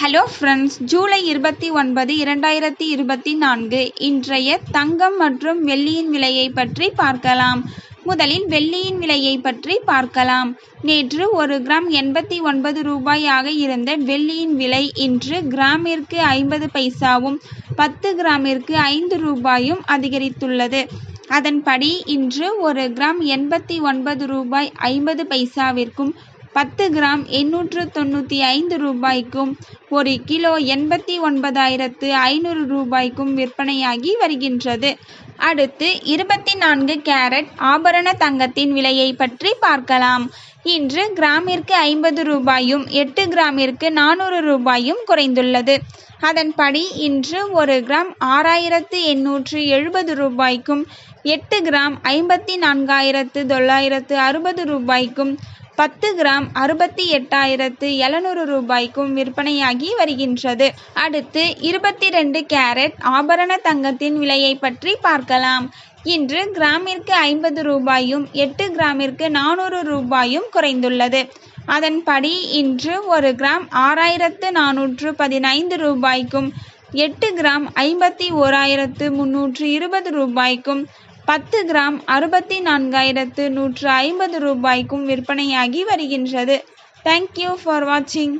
Hello friends July இருபத்தி ஒன்பது இரண்டாயிரத்தி இருபத்தி நான்கு. இன்றைய தங்கம் மற்றும் வெள்ளியின் விலையை பற்றி பார்க்கலாம். முதலில் வெள்ளியின் விலையை பற்றி பார்க்கலாம். நேற்று ஒரு கிராம் எண்பத்தி ஒன்பது ரூபாயாக இருந்த வெள்ளியின் விலை இன்று கிராமிற்கு ஐம்பது பைசாவும் பத்து கிராமிற்கு ஐந்து ரூபாயும் அதிகரித்துள்ளது. அதன்படி இன்று ஒரு கிராம் எண்பத்தி ஒன்பது ரூபாய் ஐம்பது பைசாவிற்கும் பத்து கிராம் எண்ணூற்று தொண்ணூற்றி ஐந்து ரூபாய்க்கும் ஒரு கிலோ எண்பத்தி ஒன்பதாயிரத்து ஐநூறு ரூபாய்க்கும் விற்பனையாகி வருகின்றது. அடுத்து இருபத்தி நான்கு கேரட் ஆபரண தங்கத்தின் விலையை பற்றி பார்க்கலாம். இன்று கிராமிற்கு ஐம்பது ரூபாயும் எட்டு கிராமிற்கு நானூறு ரூபாயும் குறைந்துள்ளது. அதன்படி இன்று ஒரு கிராம் ஆறாயிரத்து எண்ணூற்று எழுபது ரூபாய்க்கும் எட்டு கிராம் ஐம்பத்தி நான்காயிரத்து தொள்ளாயிரத்து அறுபது ரூபாய்க்கும் பத்து கிராம் அறுபத்தி எட்டாயிரத்து எழுநூறு ரூபாய்க்கும் விற்பனையாகி வருகின்றது. அடுத்து இருபத்தி ரெண்டு கேரட் ஆபரண தங்கத்தின் விலையை பற்றி பார்க்கலாம். இன்று கிராமிற்கு ஐம்பது ரூபாயும் எட்டு கிராமிற்கு நானூறு ரூபாயும் குறைந்துள்ளது. அதன்படி இன்று ஒரு கிராம் ஆறாயிரத்து நானூற்று பதினைந்து ரூபாய்க்கும் எட்டு கிராம் ஐம்பத்தி ஓராயிரத்து முன்னூற்று இருபது ரூபாய்க்கும் பத்து கிராம் அறுபத்தி நான்காயிரத்து நூற்று ஐம்பது ரூபாய்க்கும் விற்பனையாகி வருகின்றது. தேங்க்யூ ஃபார் வாட்சிங்